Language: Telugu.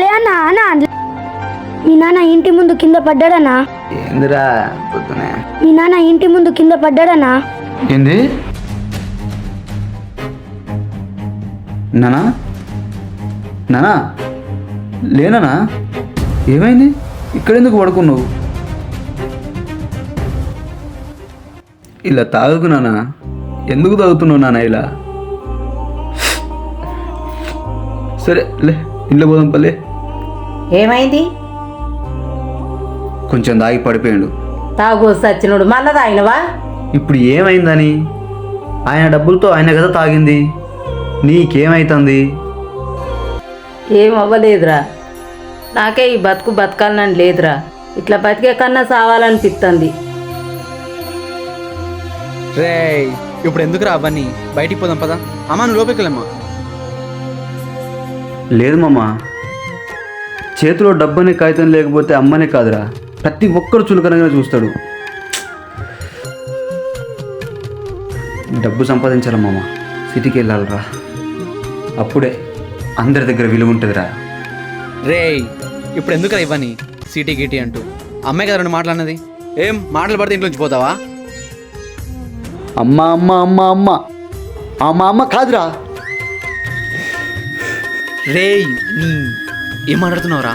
లే అన్నా అన్నా మీ నాన్న ఇంటి ముందు కింద పడ్డాడనా ఏందిరా పొద్దునే? మీ నాన్న ఇంటి ముందు కింద పడ్డాడనా ఏంది? నానా? నానా? లేనానా? ఏమైంది? ఇక్కడెందుకు పడుకున్నావు? ఇలా తాగుకు నానా. ఎందుకు తాగుతున్నావు నాన్న ఇలా? సరే లే ఇంట్లో పోదాం పల్లె. ఏమైంది? కొంచెం దాగి పడిపోయాడు. తాగు సచ్చినోడు. మళ్ళా తాగినవా? ఇప్పుడు ఏమైందని? ఆయన డబ్బులతో ఆయన కదా తాగింది. నీకేమైతుంది? ఏం అవ్వలేదురా నాకే ఈ బతుకు బతకాలని లేదురా. ఇట్లా బతికే కన్నా సావాలనిపిస్తుంది రే ఇప్పుడు ఎందుకు రా అవన్నీ? బయటికి పోదాం పదా. అమ్మా నువ్వు లోపలికి వెళ్ళమ్మా లేదు మామ. చేతిలో డబ్బనే కాగితం లేకపోతే అమ్మనే కాదురా. ప్రతి ఒక్కరు చులకనగానే చూస్తాడు. డబ్బు సంపాదించాలి మామ. సిటీకి వెళ్ళాలిరా. అప్పుడే అందరి దగ్గర విలువ ఉంటుందిరా. రే ఇప్పుడు ఎందుకు ఇవ్వని? సిటీ గిటీ అంటూ. అమ్మాయి కదా రెండు మాట్లాడినది. ఏం మాటలు పడితే ఇంట్లోంచి పోతావా? అమ్మ అమ్మ అమ్మ అమ్మ. అమ్మ అమ్మ కాదురా. రే ఏం మాట్లాడుతున్నావురా?